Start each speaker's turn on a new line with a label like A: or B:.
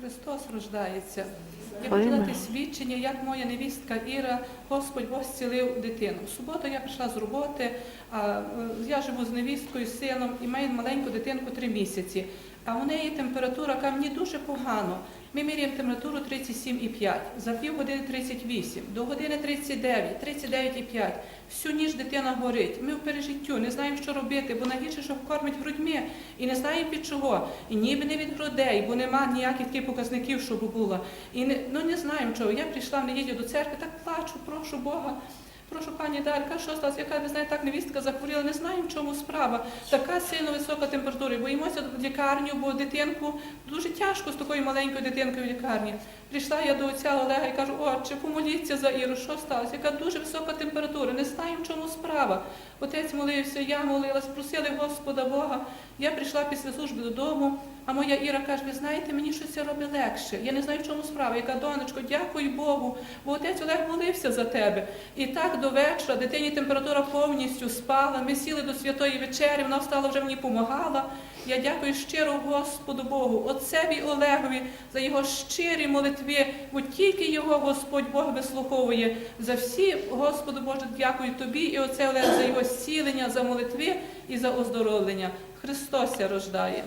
A: Христос рождається. Я
B: хотіла
A: хочу дати свідчення, як моя невістка Іра, Господь Бог зцілив дитину. В суботу я прийшла з роботи, а е, я живу з невісткою, з сином і маю маленьку дитинку три місяці. А у неї температура каже, мені дуже погано. Ми міряємо температуру 37,5, за півгодини 38, до години 39, 39,5. Всю ніч дитина горить. Ми в пережиттю не знаємо, що робити, бо найгірше, що кормить грудьми, і не знаємо від чого. І ніби не від грудей, бо нема ніяких таких показників, щоб було. І не, ну не знаємо чого. Я прийшла в неділю до церкви, так плачу, прошу Бога. Прошу пані Дарка, що сталося? Яка ви знаєте, так невістка захворіла, не знаємо, в чому справа. Така сильно висока температура. Боїмося в лікарню, бо дитинку дуже тяжко з такою маленькою дитинкою в лікарні. Прийшла я до отця Олега і кажу, отче, помоліться за Іру, що сталося? Яка дуже висока температура, не знаємо, в чому справа. Отець молився, я молилась, просили Господа Бога. Я прийшла після служби додому, а моя Іра каже, ви знаєте, мені щось це робить легше. Я не знаю, в чому справа. Яка донечко, дякую Богу, бо отець Олег молився за тебе. І так до вечора дитині температура повністю спала. Ми сіли до святої вечері, вона встала вже мені допомагала. Я дякую щиро Господу Богу, отцеві Олегові за його щирі молитви, бо тільки його Господь Бог вислуховує. За всі, Господу Боже, дякую тобі і оце за його зцілення, за молитви і за оздоровлення. Христос рождає.